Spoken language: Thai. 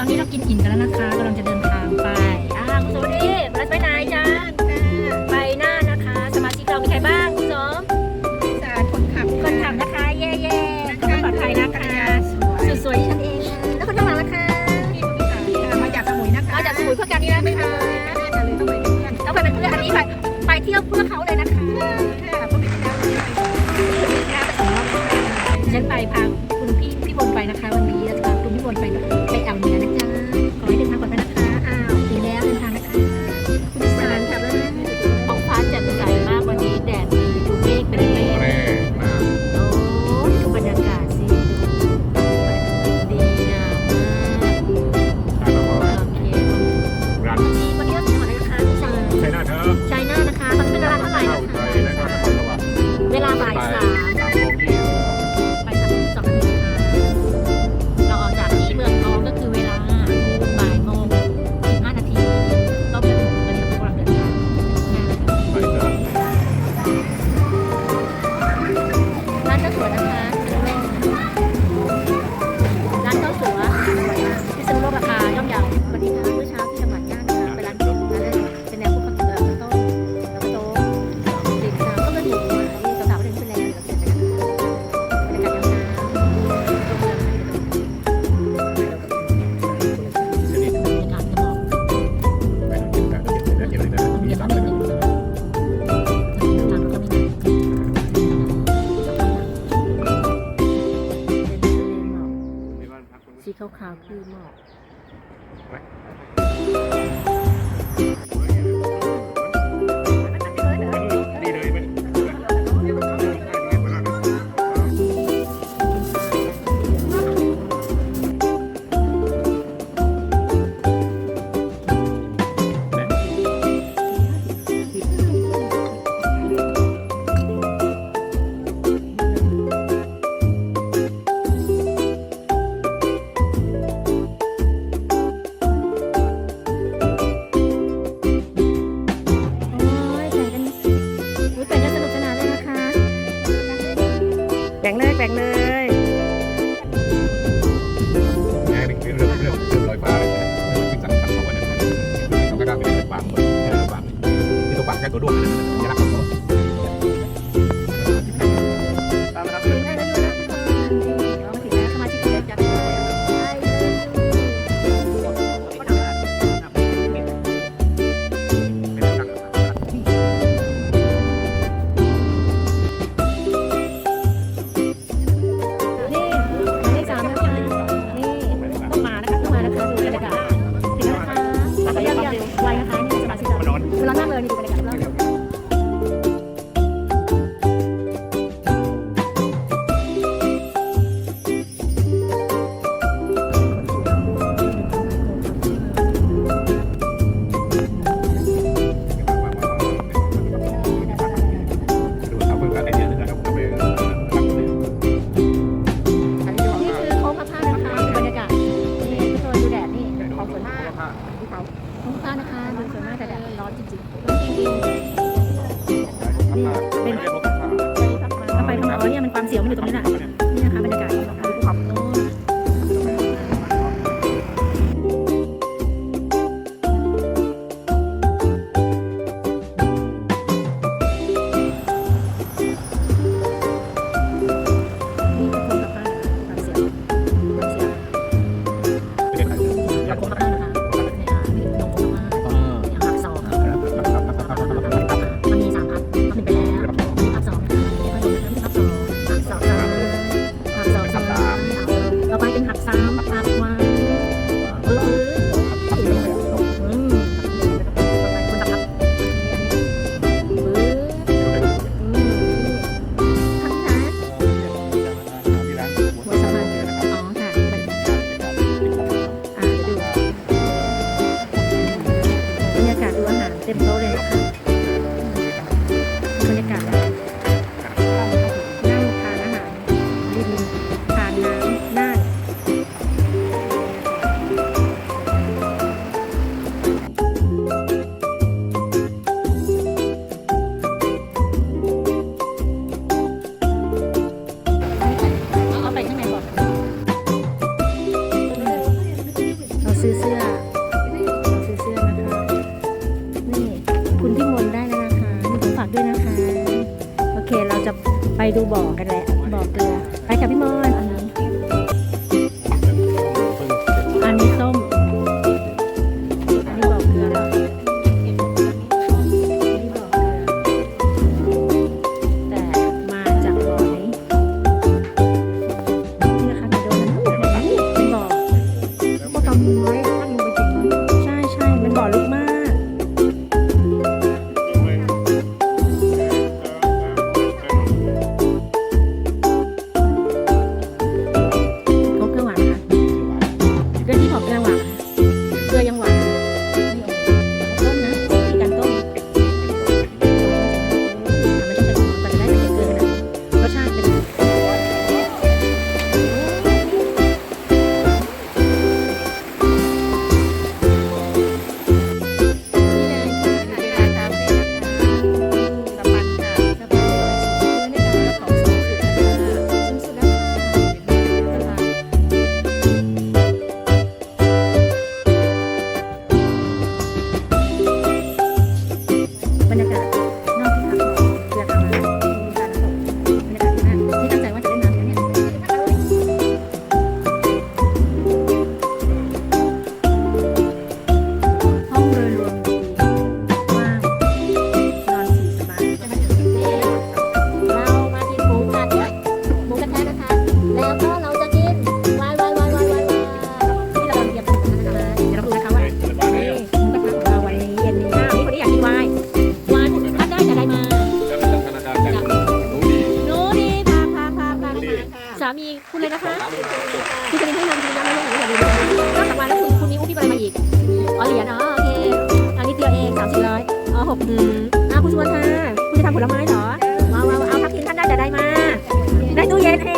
ตอนนี้เรากินอิ่มกันแล้วนะคะกำลังจะเดินทางไปอ่าคุณสมรีรัไปไหนจ้าไปหน้านะคะ สมาชิกเรามีใครบ้างคุณสมสาคนขับคนขับนะคะแย่เย่ขัรปลอดภัยนะคะสวยสวยที่ฉันเองแล้วคนข้างหลังนะคะมาจากสมุยนะคะมาจากสมุยเพื่อการนี้นะไหมคะต้องไปเป็นเพื่อนอันนี้ไปไปเที่ยวเพื่อเขาเลยนะคะฉันไปพาคุณพี่พี่บนไปนะคะวันนี้นะคะคุณพี่บนไปด้วย ขาวคือหมอก Dua-duanya. ไปดูบ่อกันแหละบ่อเกลือไปค่ะพี่มอน สามีคุณเลยนะคะคุณจะเป็นให้เงินคุณนะไม่ต้องอย่าลืมนอกจากวันแล้วคือคุณมีอุ้งที่อะไรมาอีกอ๋อเหรียญอ๋อโอเคอันนี้เตียวเองสามสี่ร้อยอ๋อหกอืมอ่าคุณชวนค่ะคุณจะทำผลไม้เหรอว้าวเอาทักทิมท่านได้แต่ได้มาได้ตู้เย็นเอง